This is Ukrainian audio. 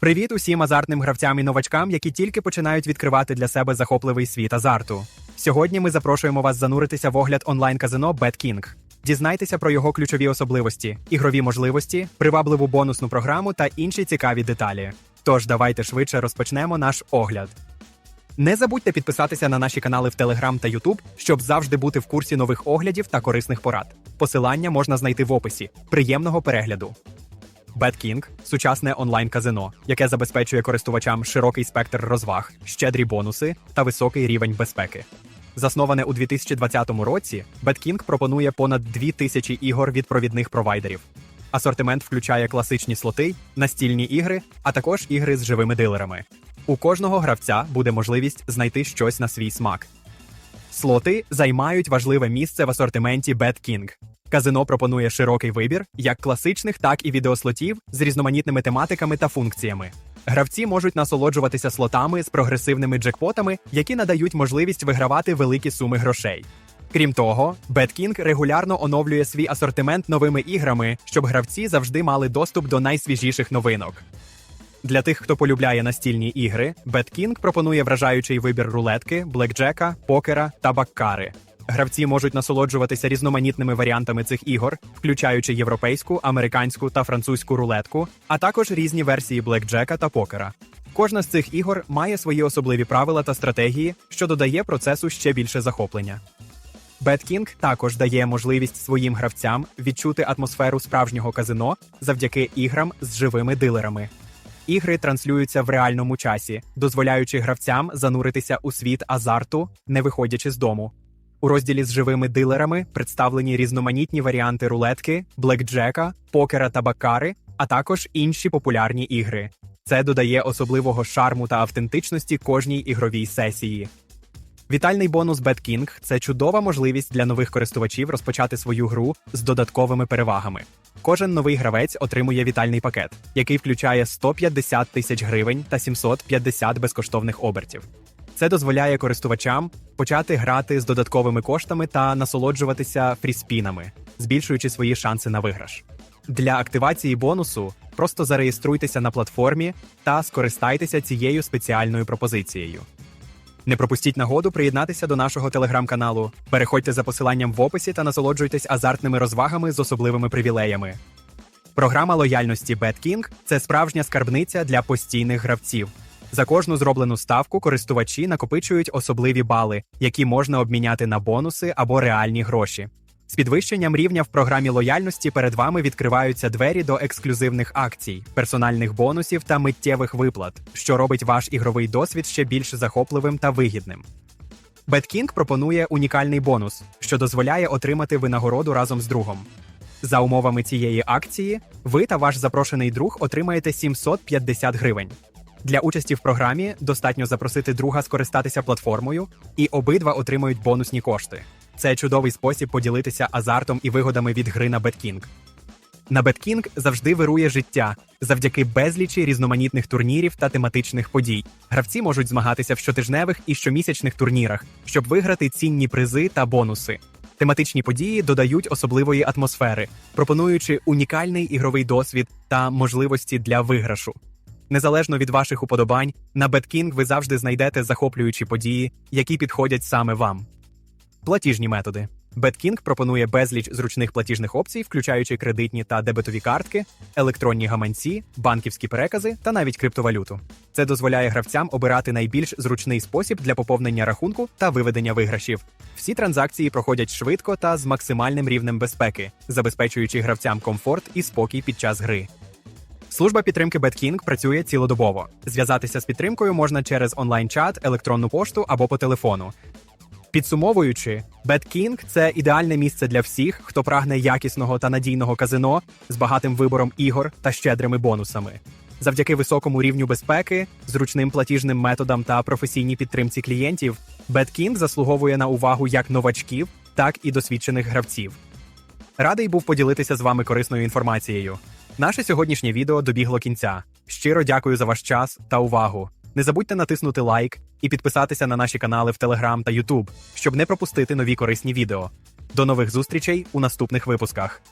Привіт усім азартним гравцям і новачкам, які тільки починають відкривати для себе захопливий світ азарту. Сьогодні ми запрошуємо вас зануритися в огляд онлайн-казино BetKing. Дізнайтеся про його ключові особливості, ігрові можливості, привабливу бонусну програму та інші цікаві деталі. Тож давайте швидше розпочнемо наш огляд. Не забудьте підписатися на наші канали в Telegram та YouTube, щоб завжди бути в курсі нових оглядів та корисних порад. Посилання можна знайти в описі. Приємного перегляду! BetKing – сучасне онлайн-казино, яке забезпечує користувачам широкий спектр розваг, щедрі бонуси та високий рівень безпеки. Засноване у 2020 році, BetKing пропонує понад 2000 ігор від провідних провайдерів. Асортимент включає класичні слоти, настільні ігри, а також ігри з живими дилерами. У кожного гравця буде можливість знайти щось на свій смак. Слоти займають важливе місце в асортименті BetKing. Казино пропонує широкий вибір як класичних, так і відеослотів з різноманітними тематиками та функціями. Гравці можуть насолоджуватися слотами з прогресивними джекпотами, які надають можливість вигравати великі суми грошей. Крім того, BetKing регулярно оновлює свій асортимент новими іграми, щоб гравці завжди мали доступ до найсвіжіших новинок. Для тих, хто полюбляє настільні ігри, BetKing пропонує вражаючий вибір рулетки, блекджека, покера та баккари. Гравці можуть насолоджуватися різноманітними варіантами цих ігор, включаючи європейську, американську та французьку рулетку, а також різні версії блекджека та покера. Кожна з цих ігор має свої особливі правила та стратегії, що додає процесу ще більше захоплення. BetKing також дає можливість своїм гравцям відчути атмосферу справжнього казино завдяки іграм з живими дилерами. Ігри транслюються в реальному часі, дозволяючи гравцям зануритися у світ азарту, не виходячи з дому. У розділі з живими дилерами представлені різноманітні варіанти рулетки, блекджека, покера та бакари, а також інші популярні ігри. Це додає особливого шарму та автентичності кожній ігровій сесії. Вітальний бонус BetKing – це чудова можливість для нових користувачів розпочати свою гру з додатковими перевагами. Кожен новий гравець отримує вітальний пакет, який включає 150 тисяч гривень та 750 безкоштовних обертів. Це дозволяє користувачам почати грати з додатковими коштами та насолоджуватися фріспінами, збільшуючи свої шанси на виграш. Для активації бонусу просто зареєструйтеся на платформі та скористайтеся цією спеціальною пропозицією. Не пропустіть нагоду приєднатися до нашого телеграм-каналу. Переходьте за посиланням в описі та насолоджуйтесь азартними розвагами з особливими привілеями. Програма лояльності BetKing – це справжня скарбниця для постійних гравців. За кожну зроблену ставку користувачі накопичують особливі бали, які можна обміняти на бонуси або реальні гроші. З підвищенням рівня в програмі лояльності перед вами відкриваються двері до ексклюзивних акцій, персональних бонусів та миттєвих виплат, що робить ваш ігровий досвід ще більш захопливим та вигідним. BetKing пропонує унікальний бонус, що дозволяє отримати винагороду разом з другом. За умовами цієї акції, ви та ваш запрошений друг отримаєте 750 гривень. Для участі в програмі достатньо запросити друга скористатися платформою, і обидва отримають бонусні кошти. Це чудовий спосіб поділитися азартом і вигодами від гри на BetKing. На BetKing завжди вирує життя завдяки безлічі різноманітних турнірів та тематичних подій. Гравці можуть змагатися в щотижневих і щомісячних турнірах, щоб виграти цінні призи та бонуси. Тематичні події додають особливої атмосфери, пропонуючи унікальний ігровий досвід та можливості для виграшу. Незалежно від ваших уподобань, на BetKing ви завжди знайдете захоплюючі події, які підходять саме вам. Платіжні методи. BetKing пропонує безліч зручних платіжних опцій, включаючи кредитні та дебетові картки, електронні гаманці, банківські перекази та навіть криптовалюту. Це дозволяє гравцям обирати найбільш зручний спосіб для поповнення рахунку та виведення виграшів. Всі транзакції проходять швидко та з максимальним рівнем безпеки, забезпечуючи гравцям комфорт і спокій під час гри. Служба підтримки BetKing працює цілодобово. Зв'язатися з підтримкою можна через онлайн-чат, електронну пошту або по телефону. Підсумовуючи, BetKing – це ідеальне місце для всіх, хто прагне якісного та надійного казино з багатим вибором ігор та щедрими бонусами. Завдяки високому рівню безпеки, зручним платіжним методам та професійній підтримці клієнтів, BetKing заслуговує на увагу як новачків, так і досвідчених гравців. Радий був поділитися з вами корисною інформацією. Наше сьогоднішнє відео добігло кінця. Щиро дякую за ваш час та увагу. Не забудьте натиснути лайк і підписатися на наші канали в Telegram та YouTube, щоб не пропустити нові корисні відео. До нових зустрічей у наступних випусках.